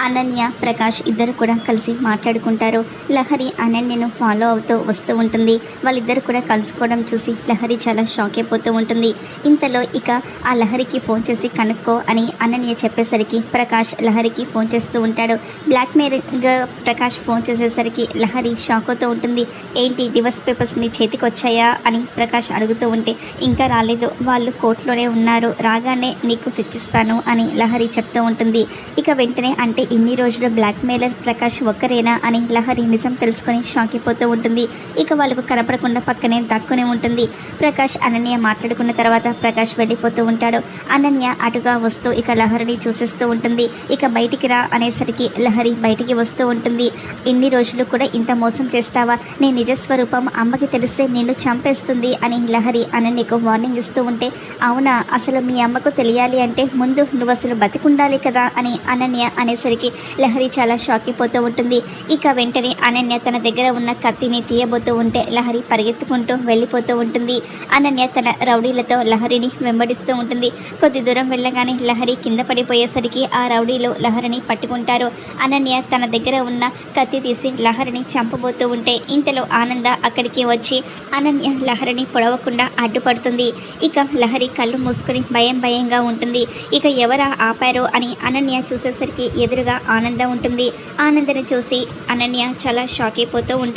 అనన్య ప్రకాష్ ఇద్దరు కూడా కలిసి మాట్లాడుకుంటారు. లహరి అనన్యను ఫాలో అవుతూ వస్తూ ఉంటుంది. వాళ్ళిద్దరు కూడా కలుసుకోవడం చూసి లహరి చాలా షాక్ అయిపోతూ ఉంటుంది. ఇంతలో ఇక ఆ లహరికి ఫోన్ చేసి కనుక్కో అని అనన్య చెప్పేసరికి ప్రకాష్ లహరికి ఫోన్ చేస్తూ ఉంటాడు. బ్లాక్మెయిల్గా ప్రకాష్ ఫోన్ చేసేసరికి లహరి షాక్ అవుతూ ఉంటుంది. ఏంటి డివర్స్ పేపర్స్ నీ చేతికి వచ్చాయా? అని ప్రకాష్ అడుగుతూ ఉంటే ఇంకా రాలేదు. వాళ్ళు కోర్టులోనే ఉన్నారు. రాగానే నీకు తెచ్చిస్తాను అని లహరి చెప్తూ ఉంటుంది. ఇక వెంటనే అంటే ఇన్ని రోజులు బ్లాక్మెయిలర్ ప్రకాష్ ఒక్కరేనా అని లహరి నిజం తెలుసుకొని షాక్ అయిపోతూ ఉంటుంది. ఇక వాళ్ళకు కనపడకుండా పక్కనే దక్కునే ఉంటుంది. ప్రకాష్ అనన్య మాట్లాడుకున్న తర్వాత ప్రకాష్ వెళ్ళిపోతూ ఉంటాడు. అనన్య అటుగా వస్తూ ఇక లహరిని చూసేస్తూ ఉంటుంది. ఇక బయటికి రా అనేసరికి లహరి బయటికి వస్తూ ఉంటుంది. ఇన్ని రోజులు కూడా ఇంత మోసం చేస్తావా? నీ నిజస్వరూపం అమ్మకి తెలిస్తే నిన్ను చంపేస్తుంది అని లహరి అనన్యకు వార్నింగ్ ఇస్తూ ఉంటే అవునా? అసలు మీ అమ్మకు తెలియాలి అంటే ముందు నువ్వు అసలు బతికుండాలి కదా అని అనన్య అనేసరికి లహరి చాలా షాక్ అయిపోతూ ఉంటుంది. ఇక వెంటనే అనన్య తన దగ్గర ఉన్న కత్తిని తీయబోతూ ఉంటే లహరి పరిగెత్తుకుంటూ వెళ్ళిపోతూ ఉంటుంది. అనన్య తన రౌడీలతో లహరిని వెంబడిస్తూ ఉంటుంది. కొద్ది దూరం వెళ్ళగానే లహరి కింద పడిపోయేసరికి ఆ రౌడీలు లహరిని పట్టుకుంటారు. అనన్య తన దగ్గర ఉన్న కత్తి తీసి లహరిని చంపబోతూ ఉంటే ఇంతలో ఆనంద అక్కడికి వచ్చి అనన్య లహరిని పొడవకుండా అడ్డుపడుతుంది. ఇక లహరి కళ్ళు మూసుకొని భయం భయంగా ఉంటుంది. ఇక ఎవరా ఆపారో అని అనన్య చూసేసరికి ఎదురుగా ఆనందం ఉంటుంది. ఆనందని చూసి అనన్య చాలా షాక్ అయిపోతూ ఉంటుంది.